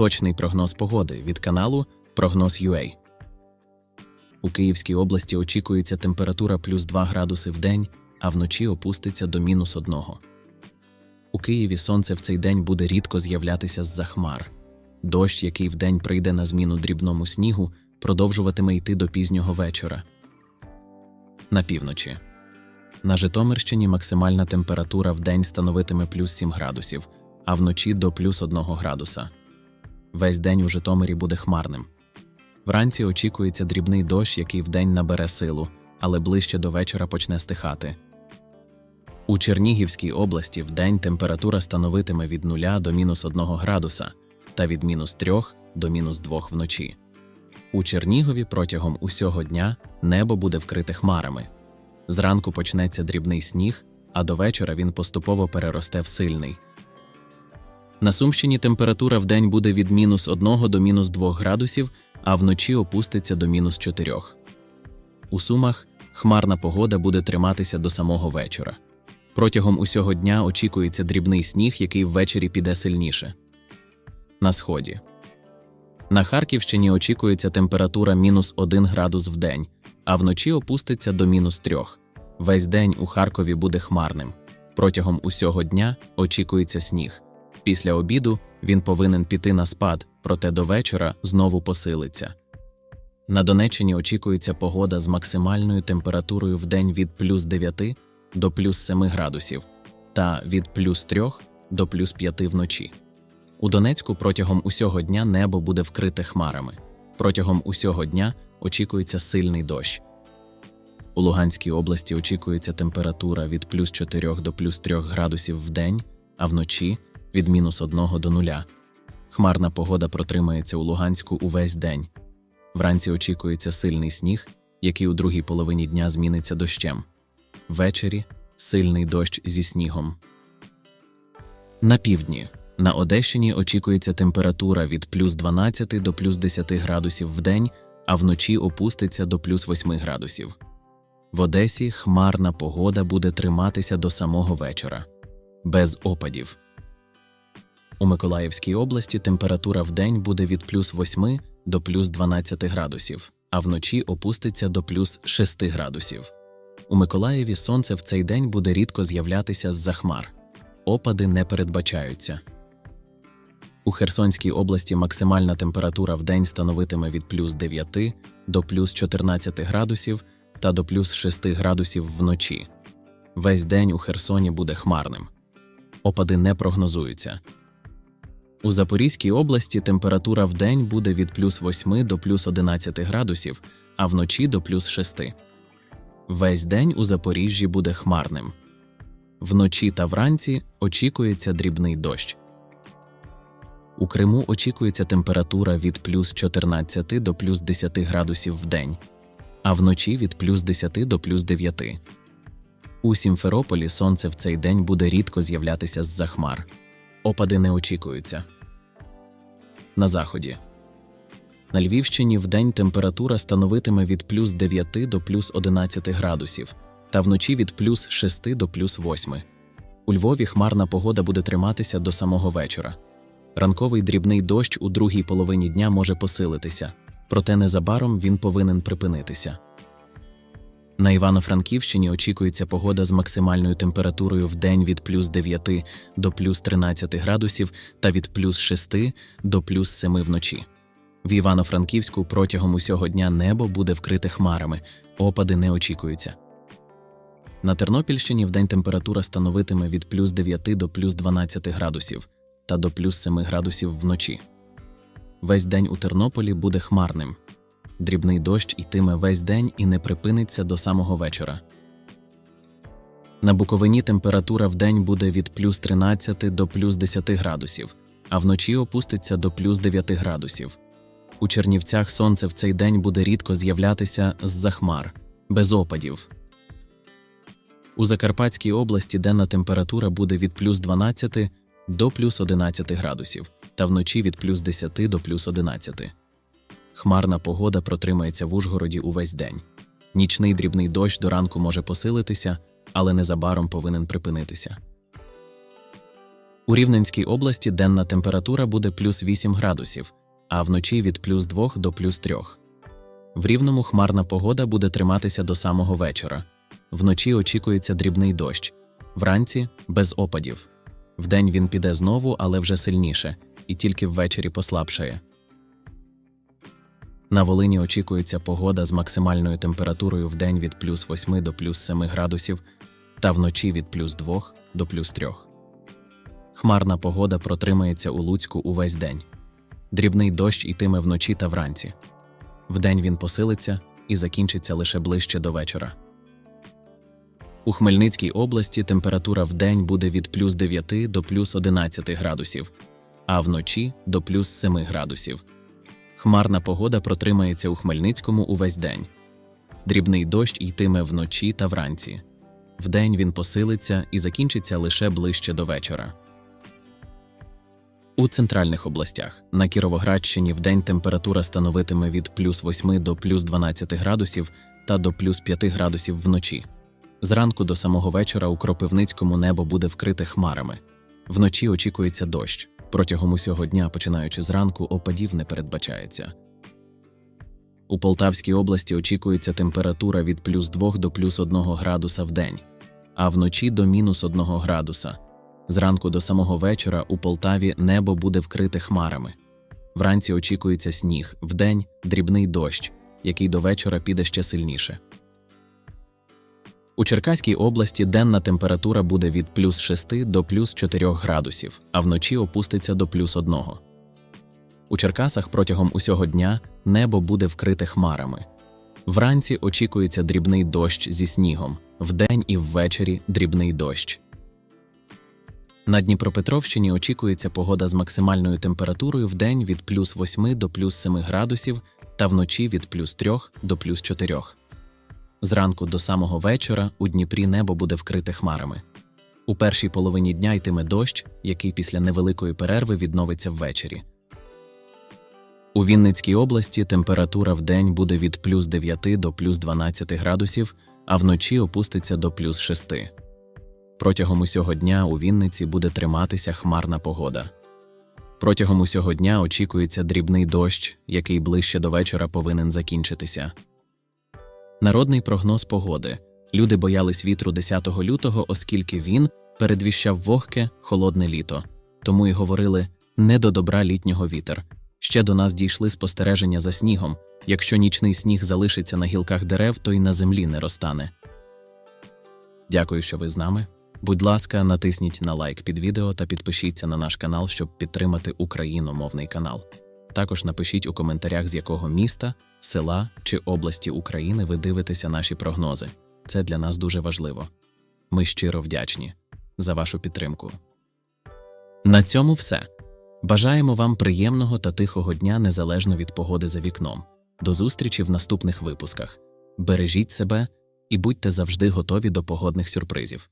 Точний прогноз погоди від каналу Прогноз UA. У Київській області очікується температура плюс 2 градуси в день, а вночі опуститься до мінус 1. У Києві сонце в цей день буде рідко з'являтися з-за хмар. Дощ, який вдень прийде на зміну дрібному снігу, продовжуватиме йти до пізнього вечора. На півночі. На Житомирщині максимальна температура в день становитиме плюс 7 градусів, а вночі до плюс 1 градуса. Весь день у Житомирі буде хмарним. Вранці очікується дрібний дощ, який вдень набере силу, але ближче до вечора почне стихати. У Чернігівській області вдень температура становитиме від 0 до мінус 1 градуса та від мінус 3 до мінус 2 вночі. У Чернігові протягом усього дня небо буде вкрите хмарами. Зранку почнеться дрібний сніг, а до вечора він поступово переросте в сильний. На Сумщині температура в день буде від мінус 1 до мінус 2 градусів, а вночі опуститься до мінус 4. У Сумах хмарна погода буде триматися до самого вечора. Протягом усього дня очікується дрібний сніг, який ввечері піде сильніше. На сході. На Харківщині очікується температура мінус 1 градус в день, а вночі опуститься до мінус 3. Весь день у Харкові буде хмарним. Протягом усього дня очікується сніг. Після обіду він повинен піти на спад, проте до вечора знову посилиться. На Донеччині очікується погода з максимальною температурою в день від плюс 9 до плюс 7 градусів та від плюс 3 до плюс 5 вночі. У Донецьку протягом усього дня небо буде вкрите хмарами. Протягом усього дня очікується сильний дощ. У Луганській області очікується температура від плюс 4 до плюс 3 градусів в день, а вночі від мінус 1 до 0. Хмарна погода протримається у Луганську увесь день. Вранці очікується сильний сніг, який у другій половині дня зміниться дощем. Ввечері сильний дощ зі снігом. На півдні. На Одещині очікується температура від плюс 12 до плюс 10 градусів в день, а вночі опуститься до плюс 8 градусів. В Одесі хмарна погода буде триматися до самого вечора, без опадів. У Миколаївській області температура в день буде від плюс 8 до плюс 12 градусів, а вночі опуститься до плюс 6 градусів. У Миколаєві сонце в цей день буде рідко з'являтися з-за хмар. Опади не передбачаються. У Херсонській області максимальна температура в день становитиме від плюс 9 до плюс 14 градусів та до плюс 6 градусів вночі. Весь день у Херсоні буде хмарним. Опади не прогнозуються. У Запорізькій області температура в день буде від плюс 8 до плюс 11 градусів, а вночі до плюс 6. Весь день у Запоріжжі буде хмарним. Вночі та вранці очікується дрібний дощ. У Криму очікується температура від плюс 14 до плюс 10 градусів в день, а вночі від плюс 10 до плюс 9. У Сімферополі сонце в цей день буде рідко з'являтися з-за хмар. Опади не очікуються. На заході. На Львівщині вдень температура становитиме від плюс 9 до плюс 11 градусів, та вночі від плюс 6 до плюс 8. У Львові хмарна погода буде триматися до самого вечора. Ранковий дрібний дощ у другій половині дня може посилитися, проте незабаром він повинен припинитися. На Івано-Франківщині очікується погода з максимальною температурою в день від плюс 9 до плюс 13 градусів та від плюс 6 до плюс 7 вночі. В Івано-Франківську протягом усього дня небо буде вкрите хмарами, опади не очікуються. На Тернопільщині вдень температура становитиме від плюс 9 до плюс 12 градусів та до плюс 7 градусів вночі. Весь день у Тернополі буде хмарним. Дрібний дощ йтиме весь день і не припиниться до самого вечора. На Буковині температура в день буде від плюс 13 до плюс 10 градусів, а вночі опуститься до плюс 9 градусів. У Чернівцях сонце в цей день буде рідко з'являтися з-за хмар, без опадів. У Закарпатській області денна температура буде від плюс 12 до плюс 11 градусів, та вночі від плюс 10 до плюс 11. Хмарна погода протримається в Ужгороді увесь день. Нічний дрібний дощ до ранку може посилитися, але незабаром повинен припинитися. У Рівненській області денна температура буде плюс 8 градусів, а вночі від плюс 2 до плюс 3. В Рівному хмарна погода буде триматися до самого вечора. Вночі очікується дрібний дощ, вранці без опадів. Вдень він піде знову, але вже сильніше, і тільки ввечері послабшає. На Волині очікується погода з максимальною температурою в день від плюс 8 до плюс 7 градусів та вночі від плюс 2 до плюс 3. Хмарна погода протримається у Луцьку увесь день. Дрібний дощ йтиме вночі та вранці. Вдень він посилиться і закінчиться лише ближче до вечора. У Хмельницькій області температура в день буде від плюс 9 до плюс 11 градусів, а вночі до плюс 7 градусів. Хмарна погода протримається у Хмельницькому увесь день. Дрібний дощ йтиме вночі та вранці. Вдень він посилиться і закінчиться лише ближче до вечора. У центральних областях на Кіровоградщині вдень температура становитиме від плюс 8 до плюс 12 градусів та до плюс 5 градусів вночі. Зранку до самого вечора у Кропивницькому небо буде вкрите хмарами. Вночі очікується дощ. Протягом усього дня, починаючи зранку, опадів не передбачається. У Полтавській області очікується температура від плюс 2 до плюс 1 градуса в день, а вночі до мінус 1 градуса. Зранку до самого вечора у Полтаві небо буде вкрите хмарами. Вранці очікується сніг, вдень дрібний дощ, який до вечора піде ще сильніше. У Черкаській області денна температура буде від плюс 6 до плюс 4 градусів, а вночі опуститься до плюс 1. У Черкасах протягом усього дня небо буде вкрите хмарами. Вранці очікується дрібний дощ зі снігом, вдень і ввечері дрібний дощ. На Дніпропетровщині очікується погода з максимальною температурою в день від плюс 8 до плюс 7 градусів та вночі від плюс 3 до плюс 4. Зранку до самого вечора у Дніпрі небо буде вкрите хмарами. У першій половині дня йтиме дощ, який після невеликої перерви відновиться ввечері. У Вінницькій області температура в день буде від плюс 9 до плюс 12 градусів, а вночі опуститься до плюс 6. Протягом усього дня у Вінниці буде триматися хмарна погода. Протягом усього дня очікується дрібний дощ, який ближче до вечора повинен закінчитися. Народний прогноз погоди. Люди боялись вітру 10 лютого, оскільки він передвіщав вогке, холодне літо. Тому й говорили не до добра літнього вітер. Ще до нас дійшли спостереження за снігом. Якщо нічний сніг залишиться на гілках дерев, то й на землі не розтане. Дякую, що ви з нами. Будь ласка, натисніть на лайк під відео та підпишіться на наш канал, щоб підтримати україномовний канал. Також напишіть у коментарях, з якого міста, села чи області України ви дивитеся наші прогнози. Це для нас дуже важливо. Ми щиро вдячні за вашу підтримку. На цьому все. Бажаємо вам приємного та тихого дня незалежно від погоди за вікном. До зустрічі в наступних випусках. Бережіть себе і будьте завжди готові до погодних сюрпризів.